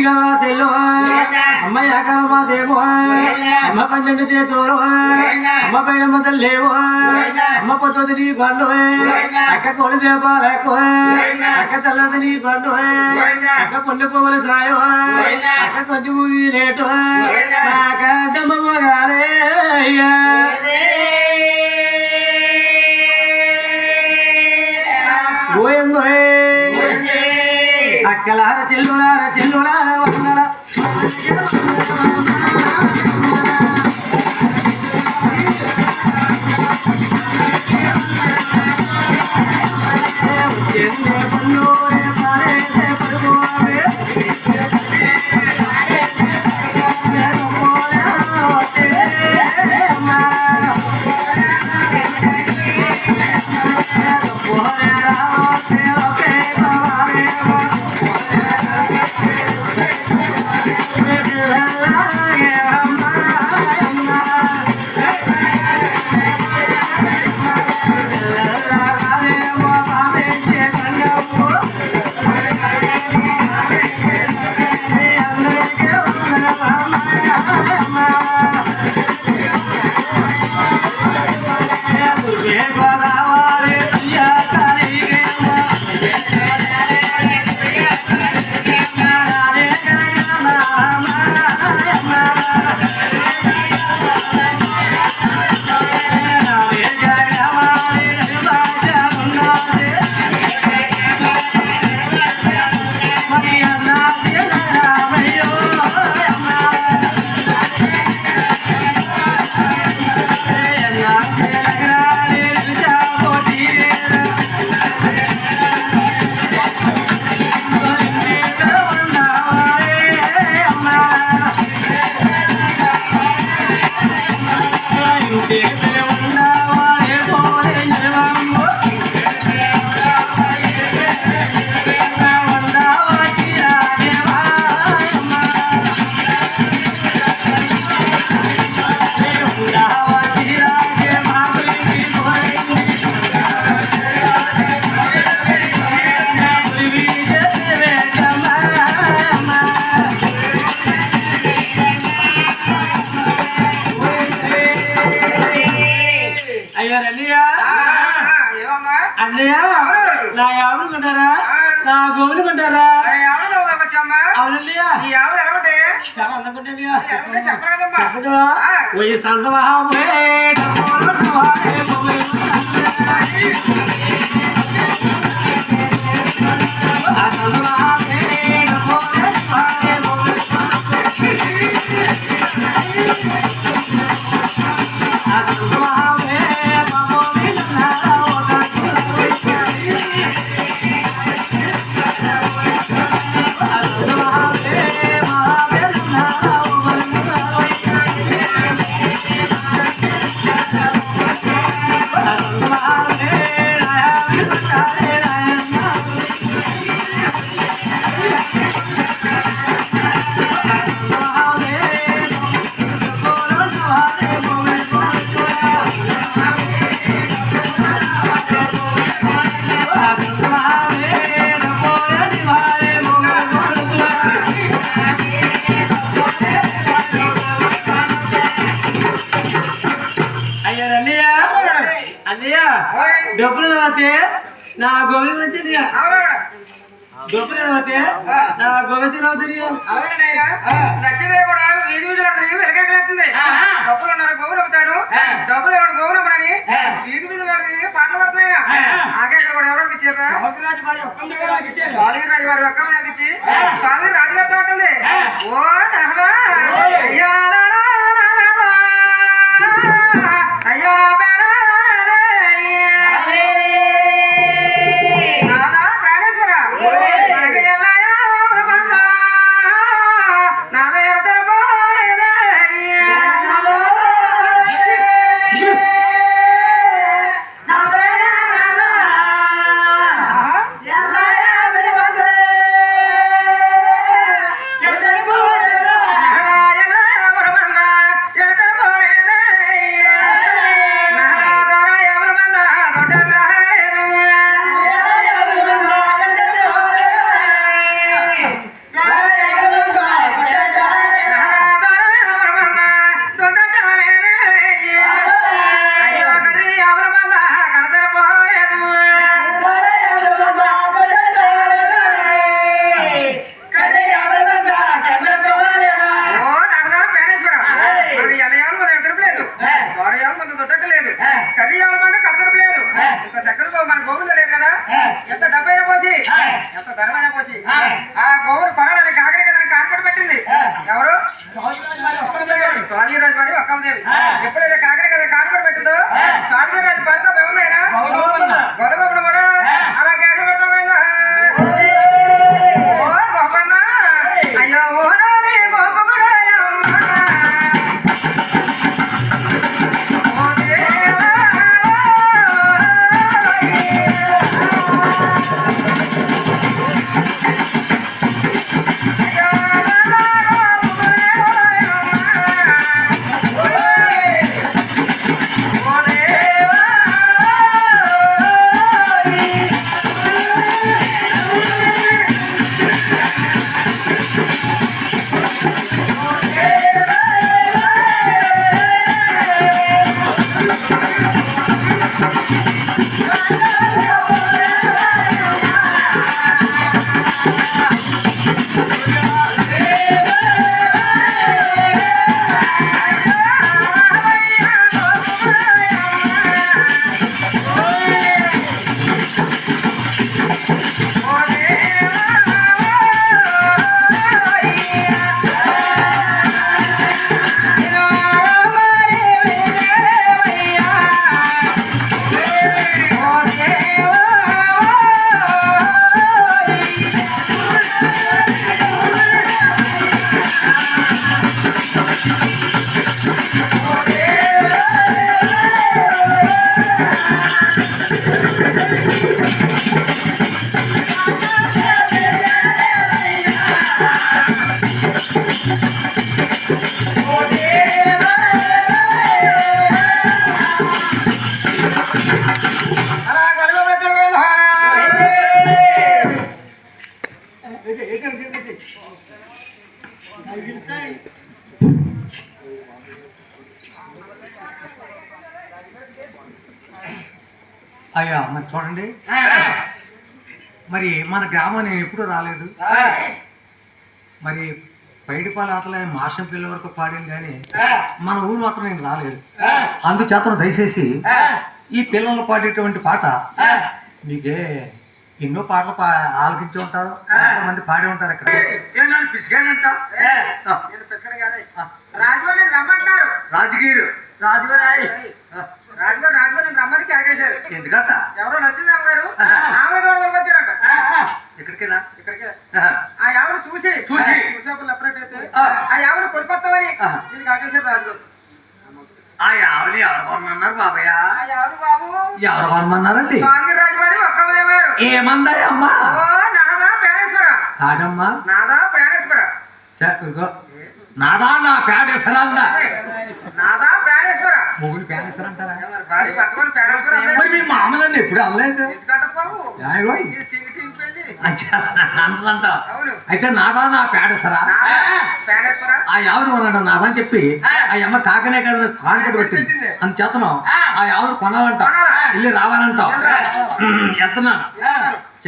ఎరిగా తెల్లు అమ్మ ఏకలమా దేవో అమ్మ పన్నెండు చేతులు అమ్మ పైన మొదలు లేవు అమ్మ పొద్దు నీ పండు అక్క కొడు దేపాలకు అక్క తెల్లది నీ పండు అక్క పుణ్య పువ్వుల సాయం అక్క కొంచెం రేటు నాక డమ్మగారే గోయందో అక్కలార చెల్లులార చెల్లులార వందల వచ్చమ్మా అవునన్నయ్య ఈ ఆవిడ అన్నయ్య డబ్బులు పోతే నా గోవింద నుంచి. డబ్బులు పోతే నా గోవింద అవుతుంది కూడా వీధి వీధి నడుతుంది వెనకెళ్ళేస్తుంది డబ్బులు ఉన్నారు గోవులు అమ్ముతారు డబ్బులు ఎవరు గోవులు అమ్మరని వీధి వీధి నడుతుంది పాటలు పడుతున్నాయి? ఇక్కడ కూడా ఎవరికి ఇచ్చారా స్వామి రాజు వారి ఒక్క మీద ఇచ్చి స్వామి రాజుగారితో ఉంటుంది అయ్యా మరి చూడండి. మరి మన గ్రామం నేను ఎప్పుడు రాలేదు. మరి పైడిపాల ఆటలే మాసం పిల్ల వరకు పాడింది కానీ మన ఊరు మాత్రం నేను రాలేదు. అందుచేత దయచేసి ఈ పిల్లలు పాడేటువంటి పాట మీకే ఎన్నో పాటలు పా ఆలకించి ఉంటారు. ఎంతమంది పాడి ఉంటారు ఇక్కడ. పిసిగానంట. రాజుగారు. రాజగిరి రాజుగారు రాజుగారు రమ్మని కేకేశారు ఎందుకంట ఎవరో లక్ష్మీరామ్ గారు ఆమె దూరం వచ్చారంట ఇక్కడికేనా ఇక్కడికి ఆహా. ఆ ఎవరు చూసి చూసి. చూసేప్పుడు ఎప్పుడైతే ఆ. ఆ ఎవరు కొనుకొస్తామని ఆ. నేను కాకేశారు రాజుగారు ఆ ఆవిడ ఎవరు కొనమన్నారు బాబయ్య ఆ ఎవరు బాబు ఎవరు కొనమన్నారండి? నాదా పేరేశ్వర కాదమ్మా. నాదా పేరేశ్వర చ- ఇదిగో. నాదా నా నాదా పేరేశ్వర మొగుడు పేడేసర అంటారా? మరి మీ మామలని ఎప్పుడు అనలేదు? అవును. అయితే నాదా నా పేరేశ్వర ఆ ఎవరు అన్నాడు నాదా అని చెప్పి ఆ అమ్మ కాకనే కదా కాన్పడి పెట్టింది. అని చేతనం ఆ ఎవరు కొనాలంట వెళ్ళి రావాలంటావు. ఎంతనా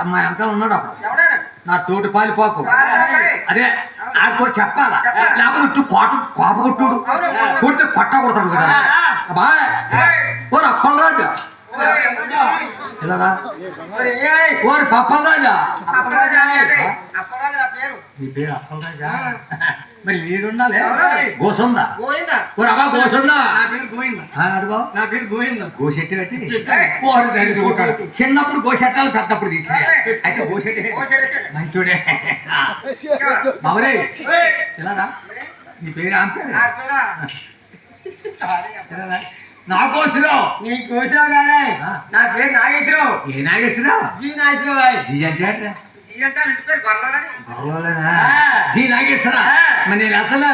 అమ్మ వెనకాల ఉన్నాడు అప్పుడు. నా తోటి పాలిపోకు. అదే ఆడితో చెప్పాలా? లేకపోతే కోట కోప కొట్టుడు కొడితే కొట్ట కొడతాడు కదా బాయ్ ఓరు అప్పలరాజా. ఇలారా ఓరి పప్పలరాజా. నా పేరు. నీ పేరు అప్పలరాజా. మరి వీడుండాలి? గోసుందా? అబ్బా గోసుందా? నా పేరు అడుగు నా పేరు గోవిందా. గోసెట్టి పెట్టి ఓరి దగ్గర కొట్టాడు చిన్నప్పుడు గోసెట్టాలి పెద్దప్పుడు తీసి అయితే గోచెడేసాడు. మంచోడే. బాబరే ఇలారా నీ పేరు ఆమె పేరు? నా? ఇలారా? నా కోసరావు నీ పేరు నాగేశ్వరరావు. ఏ నాగేశ్వరరావు? జీ నాగేశ్వరరావు జీ అంటే జీ నాగేశ్వరా. మరి నేను వెళ్తున్నా?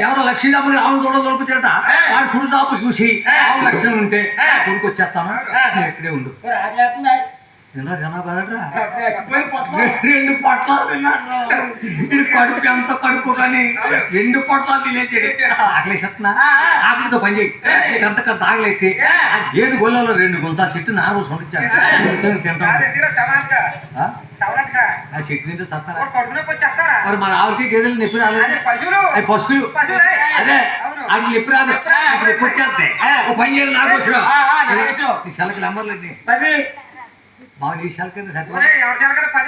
ఎవరో లక్ష్మీదేవి ఆవును చూడ దొరుకుతారట. వాడు సుడు షాపు చూసి. ఆవు లక్షణం ఉంటే ఆ. నువ్వు ఇక్కడే ఉండు రెండు పొట్లాలు తిన్నాడు. ఇది కడుపు ఎంత కడుపు కానీ రెండు పొట్లాలు తినేసాడు. ఆకలేసేస్తున్నా ఆ. ఆకలితో పని చేయి. నీకు అంతకంత ఆకలైతే ఏడు గొల్లలో రెండు గుంసాలు చెట్టు నేను వచ్చాక తింటాను. ఆ? చెట్టు తింటే సత్తారా? మరి మన ఆవులకి గేదెలు నొప్పి రాలేదు. అవి పశువులే. అదే. అది నొప్పి రాదు. ఇప్పుడు నొప్పి వచ్చేస్తాయి. ఓ పని చేయాలి నాకు వచ్చురా ఆ, ఆ, నాకు వచ్చు. ఈ సెలకి నెంబర్లు మా నీ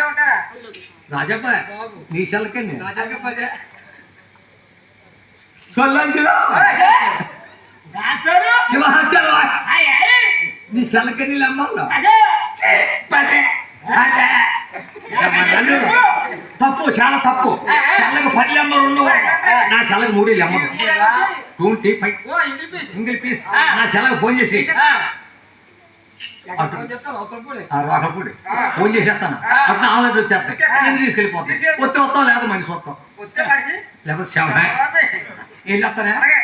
ఉంటారా? రాజప్ప నీ చొల్లంచులో నా అదే నన్ను తప్పు చాలా తప్పు. సెలకు పది నెంబర్లు ఉండవు నా సెలకు మూడు నెంబర్లు twenty five O, English piece. Single piece. నా సెలకు ఫోన్ చేసి అటు చెప్తాను ఒకప్పుడు ఆ రోకపూడి ఫోన్ చేసేస్తాను. అప్పుడు ఆన్లైన్ వచ్చేస్తాను నేను తీసుకెళ్ళిపోతాను వస్తే వస్తాం లేదా మనిషి వస్తాం. లేకపోతే. ఏం చేస్తానే అలాగే.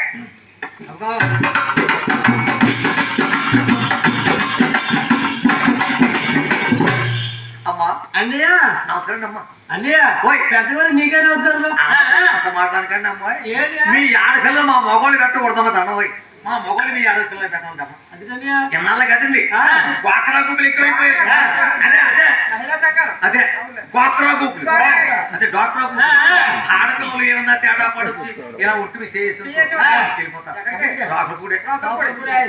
అమ్మా. అన్నయ్య. నమస్కారం అమ్మా. అన్నయ్య. ఓయ్ పెద్దవారు నీకే నమస్కారం? అంత మాట్లాడకండి అమ్మా. ఏంటి? మీ ఆడపిల్ల మా మొగోళ్ళు పెట్టకూడదమ్మా దండపోయి మా మొగోళ్ళు మీ ఆడపిల్ల ఎన్నాళ్ళ కదండి. వాకరా గుబ్బలు ఎక్కువైపోయాయి. అదే అదే. అదే. అంటే డాక్టర్ బుక్ ఆ, ఆ. ఆడపిల్లలు ఏమన్నా తేడా పడుతుంది ఇలా ఒట్టు విశేషం వెళ్ళిపోతారు.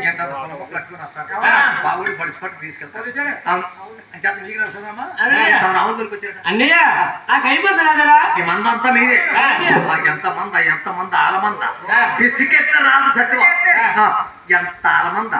ఎంత పొలం కట్టుకుని వస్తారు. ఆ. బాబుడి బడిసి పట్టు తీసుకెళ్తారు. అవును. అన్నయ్య. ఆ కైపోతున్నాదరా ఈ మంద అంతా మీదే ఎంత మంద ఎంత మంద ఆలమంద. పిసికెత్త రాదు సత్యం ఎంత ఆలమంద.